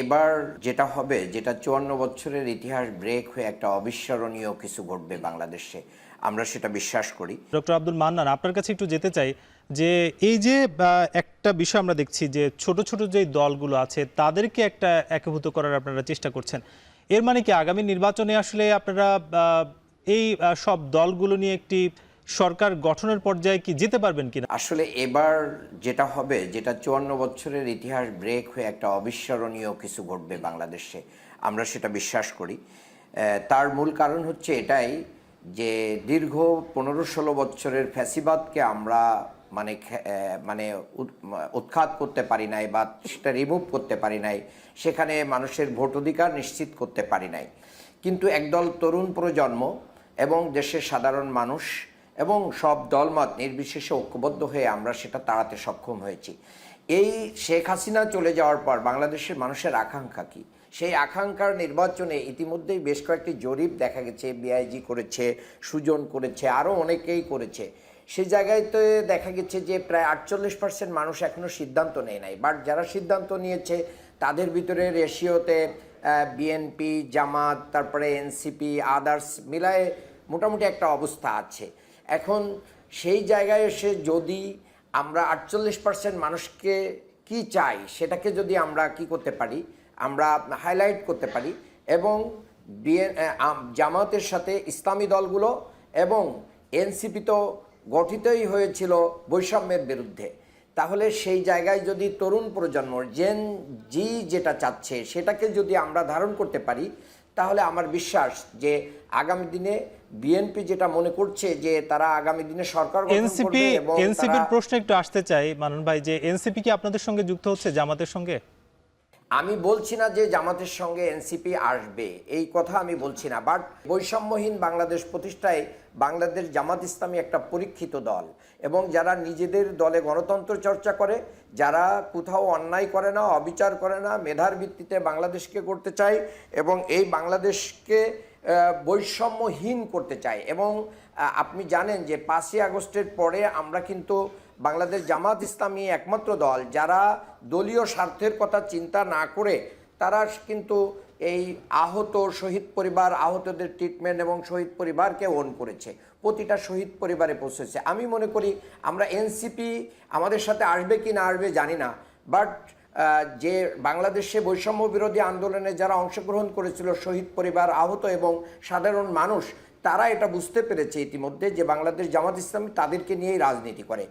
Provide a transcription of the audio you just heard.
এবার যেটা হবে, যেটা চুয়ান্ন বছরের ইতিহাস ব্রেক হয়ে একটা অবিস্মরণীয় কিছু ঘটবে বাংলাদেশে। আমরা সেটা বিশ্বাস করি। ডক্টর আব্দুল মান্নান, আপনার কাছে একটু যেতে চাই যে, এই যে একটা বিষয় আমরা দেখছি যে, ছোট ছোট যে দলগুলো আছে, তাদেরকে একটা একীভূত করার আপনারা চেষ্টা করছেন। এর মানে কি আগামী নির্বাচনে আসলে আপনারা এই সব দলগুলো নিয়ে একটি সরকার গঠনের পর্যায়ে কি যেতে পারবেন কিনা? আসলে এবার যেটা হবে, যেটা চুয়ান্ন বছরের ইতিহাস ব্রেক হয়ে একটা অবিস্মরণীয় কিছু ঘটবে বাংলাদেশে, আমরা সেটা বিশ্বাস করি। তার মূল কারণ হচ্ছে এটাই যে দীর্ঘ পনেরো ষোলো বছরের ফ্যাসিবাদকে আমরা মানে মানে উৎ- উৎখাত করতে পারি নাই বা সেটা রিমুভ করতে পারি নাই, সেখানে মানুষের ভোট অধিকার নিশ্চিত করতে পারি নাই। কিন্তু একদল তরুণ প্রজন্ম এবং দেশের সাধারণ মানুষ এবং সব দলমত নির্বিশেষে ঐক্যবদ্ধ হয়ে আমরা সেটা তাড়াতে সক্ষম হয়েছি। এই শেখ হাসিনা চলে যাওয়ার পর বাংলাদেশের মানুষের আকাঙ্ক্ষা কি? সেই আকাঙ্ক্ষার নির্বাচনে ইতিমধ্যেই বেশ কয়েকটি জরিপ দেখা গেছে বিআইজি করেছে, সুজন করেছে, আরও অনেকেই করেছে। সে জায়গায় তো দেখা গেছে যে প্রায় আটচল্লিশ পার্সেন্ট মানুষ এখনও সিদ্ধান্ত নেয় নাই। বাট যারা সিদ্ধান্ত নিয়েছে, তাদের ভিতরে রেশিওতে বিএনপি জামাত, তারপরে এনসিপি আদার্স মিলায়ে মোটামুটি একটা অবস্থা আছে। এখন সেই জায়গায় এসে যদি আমরা আটচল্লিশ পার্সেন্ট মানুষকে কি চাই, সেটাকে যদি আমরা কি করতে পারি, আমরা হাইলাইট করতে পারি এবং জামাতের সাথে ইসলামী দলগুলো এবং এনসিপি তো গঠিতই হয়েছিল বৈষম্যের বিরুদ্ধে, তাহলে সেই জায়গায় যদি তরুণ প্রজন্ম জেন জি যেটা চাচ্ছে, সেটাকে যদি আমরা ধারণ করতে পারি তাহলে আমার বিশ্বাস যে আগামী দিনে বিএনপি যেটা মনে করছে যে তারা আগামী দিনে সরকার এনসিপি এনসিপির প্রশ্ন একটু আসতে চাই মানন ভাই যে এনসিপি কি আপনাদের সঙ্গে যুক্ত হচ্ছে জামাতের সঙ্গে? আমি বলছি না যে জামাতের সঙ্গে এনসিপি আসবে, এই কথা আমি বলছি না। বাট বৈষম্যহীন বাংলাদেশ প্রতিষ্ঠায় বাংলাদেশ জামাত ইসলামী একটা পরীক্ষিত দল এবং যারা নিজেদের দলে গণতন্ত্র চর্চা করে, যারা কোথাও অন্যায় করে না, অবিচার করে না, মেধার ভিত্তিতে বাংলাদেশকে করতে চায় এবং এই বাংলাদেশকে বৈষম্যহীন করতে চায় এবং আপনি জানেন যে পাঁচই আগস্টের পরে আমরা কিন্তু বাংলাদেশ জামাত ইসলামী একমাত্র দল, যারা দলীয় স্বার্থের কথা চিন্তা না করে তারা কিন্তু এই আহত শহীদ পরিবার, আহতদের ট্রিটমেন্ট এবং শহীদ পরিবারকে ওন করেছে। প্রতিটা শহীদ পরিবারে পৌঁছেছে। আমি মনে করি আমরা এনসিপি আমাদের সাথে আসবে কি না আসবে জানি না বাট যে বাংলাদেশে বৈষম্য বিরোধী আন্দোলনে যারা অংশগ্রহণ করেছিল, শহীদ পরিবার, আহত এবং সাধারণ মানুষ, তারা এটা বুঝতে পেরেছে ইতিমধ্যে যে বাংলাদেশ জামাত ইসলামী তাদেরকে নিয়েই রাজনীতি করে।